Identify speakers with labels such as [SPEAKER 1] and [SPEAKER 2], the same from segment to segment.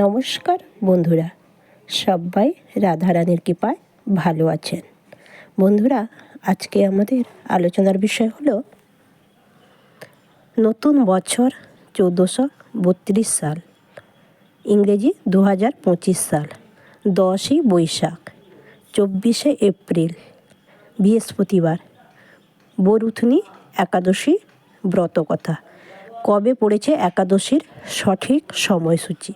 [SPEAKER 1] নমস্কার বন্ধুরা সবাই রাধারানীর কৃপায় ভালো আছেন বন্ধুরা আজকে আমাদের আলোচনার বিষয় হলো নতুন বছর চৌদ্দশো বত্রিশ সাল ইংরেজি দু হাজার পঁচিশ সাল দশই বৈশাখ চব্বিশে এপ্রিল বৃহস্পতিবার বরুথনি একাদশী ব্রত কথা কবে পড়েছে একাদশীর সঠিক সময়সূচি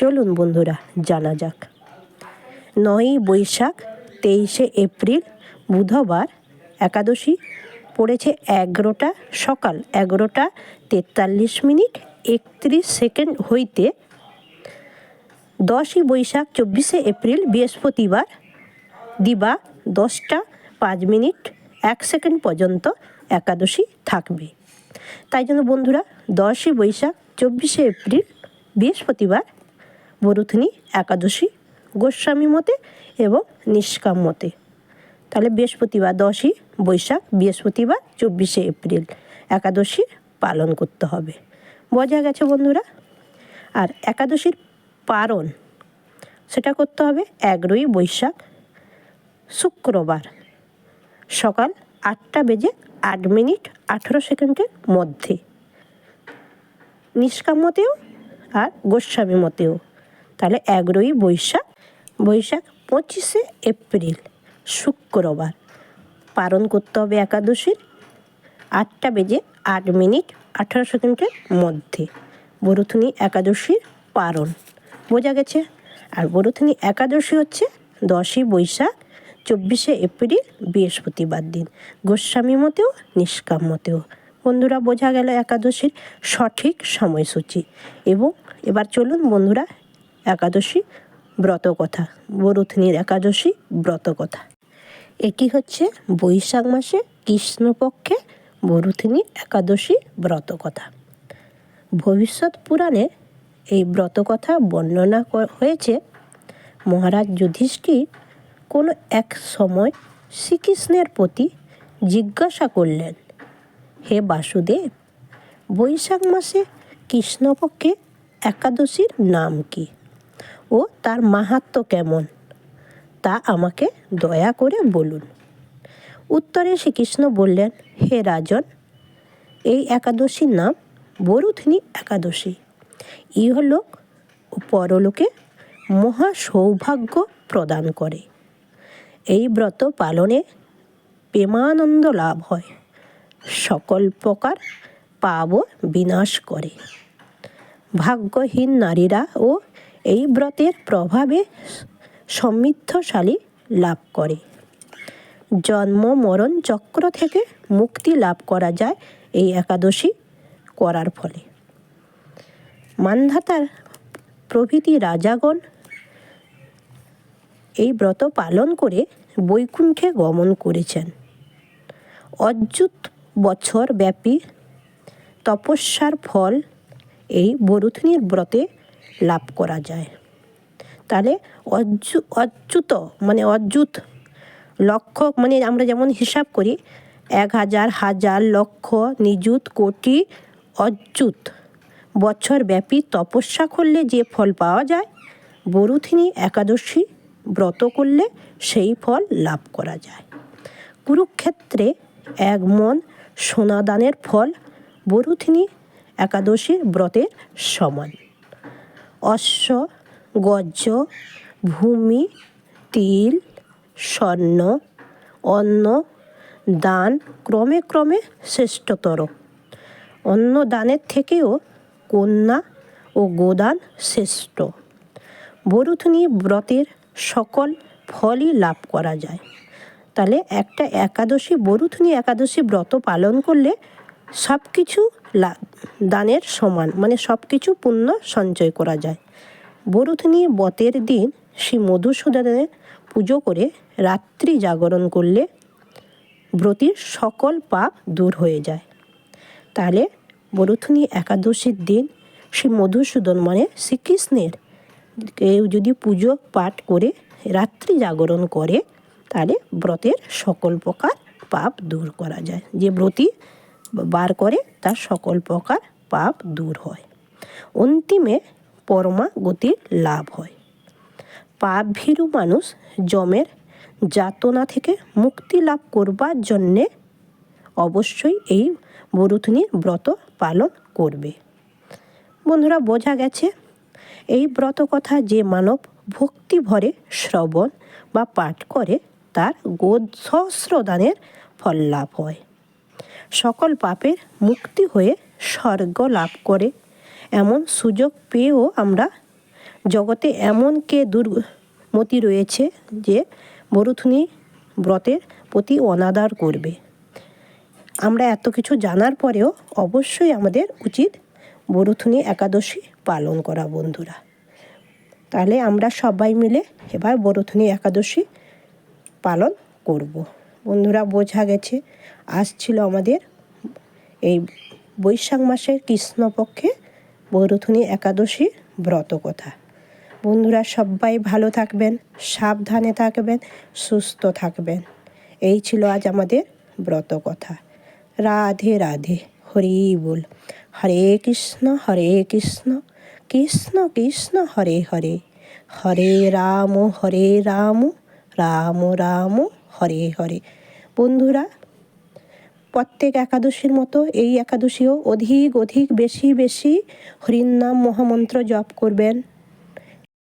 [SPEAKER 1] চলুন বন্ধুরা জানা যাক নয়ই বৈশাখ তেইশে এপ্রিল বুধবার একাদশী পড়েছে এগারোটা সকাল এগারোটা তেতাল্লিশ মিনিট একত্রিশ সেকেন্ড হইতে দশই বৈশাখ চব্বিশে এপ্রিল বৃহস্পতিবার দিবা দশটা পাঁচ মিনিট এক সেকেন্ড পর্যন্ত একাদশী থাকবে তাই জন্য বন্ধুরা দশই বৈশাখ চব্বিশে এপ্রিল বৃহস্পতিবার বরুথিনী একাদশী গোস্বামী মতে এবং নিষ্কাম মতে তাহলে বৃহস্পতিবার দশই বৈশাখ বৃহস্পতিবার চব্বিশে এপ্রিল একাদশী পালন করতে হবে বোঝা গেছে বন্ধুরা আর একাদশীর পারণ সেটা করতে হবে এগারোই বৈশাখ শুক্রবার সকাল আটটা বেজে আট মিনিট আঠেরো সেকেন্ডের মধ্যে নিষ্কাম মতেও আর গোস্বামী মতেও তাহলে এগারোই বৈশাখ বৈশাখ পঁচিশে এপ্রিল শুক্রবার পালন করতে হবে একাদশীর আটটা বেজে আট মিনিট আঠারো সেকেন্ডের মধ্যে বরুথুনি একাদশীর পালন বোঝা গেছে আর বরুথুনি একাদশী হচ্ছে দশই বৈশাখ চব্বিশে এপ্রিল বৃহস্পতিবার দিন গোস্বামী মতেও নিষ্কাম মতেও বন্ধুরা বোঝা গেল একাদশীর সঠিক সময়সূচি এবং এবার চলুন বন্ধুরা একাদশী ব্রতকথা বরুথনির একাদশী ব্রতকথা এটি হচ্ছে বৈশাখ মাসে কৃষ্ণপক্ষে বরুথিনী একাদশী ব্রতকথা ভবিষ্যৎ পুরাণে এই ব্রতকথা বর্ণনা হয়েছে মহারাজ যুধিষ্ঠির কোনো এক সময় শ্রীকৃষ্ণের প্রতি জিজ্ঞাসা করলেন হে বাসুদেব বৈশাখ মাসে কৃষ্ণপক্ষে একাদশীর নাম কী ও তার মাহাত্ম কেমন তা আমাকে দয়া করে বলুন উত্তরে শ্রীকৃষ্ণ বললেন হে রাজন এই একাদশীর নাম বরুথিনী একাদশী ইহলোক ও পরলোকে মহা সৌভাগ্য প্রদান করে এই ব্রত পালনে প্রেমানন্দ লাভ হয় সকল প্রকার পাব বিনাশ করে ভাগ্যহীন নারীরা ও এই ব্রতের প্রভাবে সমৃদ্ধশালী লাভ করে জন্ম মরণ চক্র থেকে মুক্তি লাভ করা যায় এই একাদশী করার ফলে মান্ধাতার প্রভৃতি রাজাগণ এই ব্রত পালন করে বৈকুণ্ঠে গমন করেছেন অযুত বছর ব্যাপী তপস্যার ফল এই বরুথনির ব্রতে লাভ করা যায় তাহলে অচ্যু অচ্যুত মানে অদ্ভুত লক্ষ মানে আমরা যেমন হিসাব করি এক হাজার হাজার লক্ষ নিযুত কোটি অচ্যুত বছরব্যাপী তপস্যা করলে যে ফল পাওয়া যায় বরুথিনী একাদশী ব্রত করলে সেই ফল লাভ করা যায় কুরুক্ষেত্রে এক মন সোনাদানের ফল বরুথিনী একাদশীর ব্রতের সমান অশ্ব গজ ভূমি তিল স্বর্ণ অন্ন দান ক্রমে ক্রমে শ্রেষ্ঠতর অন্ন দানের থেকেও কন্যা ও গোদান শ্রেষ্ঠ বরুথনি ব্রতের সকল ফলই লাভ করা যায় তাহলে একটা একাদশী বরুথনি একাদশী ব্রত পালন করলে সব কিছু দানের সমান মানে সব কিছু পুণ্য সঞ্চয় করা যায় বরুথনি বতের দিন শ্রী মধুসূদনে পুজো করে রাত্রি জাগরণ করলে ব্রতির সকল পাপ দূর হয়ে যায় তাহলে বরুথনি একাদশীর দিন শ্রী মধুসূদন মানে শ্রীকৃষ্ণের কেউ যদি পুজো পাঠ করে রাত্রি জাগরণ করে তাহলে ব্রতের সকল প্রকার পাপ দূর করা যায় যে ব্রতি বার করে তার সকল প্রকার পাপ দূর হয় অন্তিমে পরমা গতির লাভ হয় পাপ ভীরু মানুষ জমের যাতনা থেকে মুক্তি লাভ করবার জন্যে অবশ্যই এই বরুথনির ব্রত পালন করবে বন্ধুরা বোঝা গেছে এই ব্রত কথা যে মানব ভক্তি ভরে শ্রবণ বা পাঠ করে তার গোদ সহস্রদানের ফল লাভ হয় সকল পাপের মুক্তি হয়ে স্বর্গ লাভ করে এমন সুযোগ পেয়েও আমরা জগতে এমন কে দুর্মতি রয়েছে যে বরুথুনি ব্রতের প্রতি অনাদার করবে আমরা এত কিছু জানার পরেও অবশ্যই আমাদের উচিত বরুথুনি একাদশী পালন করা বন্ধুরা তাহলে আমরা সবাই মিলে এবার বরুথুনি একাদশী পালন করবো বন্ধুরা বোঝা গেছে আসছিল আমাদের এই বৈশাখ মাসের কৃষ্ণপক্ষে বৈরথুনি একাদশী ব্রত কথা বন্ধুরা সবাই ভালো থাকবেন সাবধানে থাকবেন সুস্থ থাকবেন এই ছিল আজ আমাদের ব্রত কথা রাধে রাধে হরি বল হরে কৃষ্ণ হরে কৃষ্ণ কৃষ্ণ কৃষ্ণ হরে হরে হরে রাম হরে রাম রাম রাম হরে হরে বন্ধুরা প্রত্যেক একাদশীর মতো এই একাদশীও অধিক অধিক বেশি বেশি হরিনাম মহামন্ত্র জপ করবেন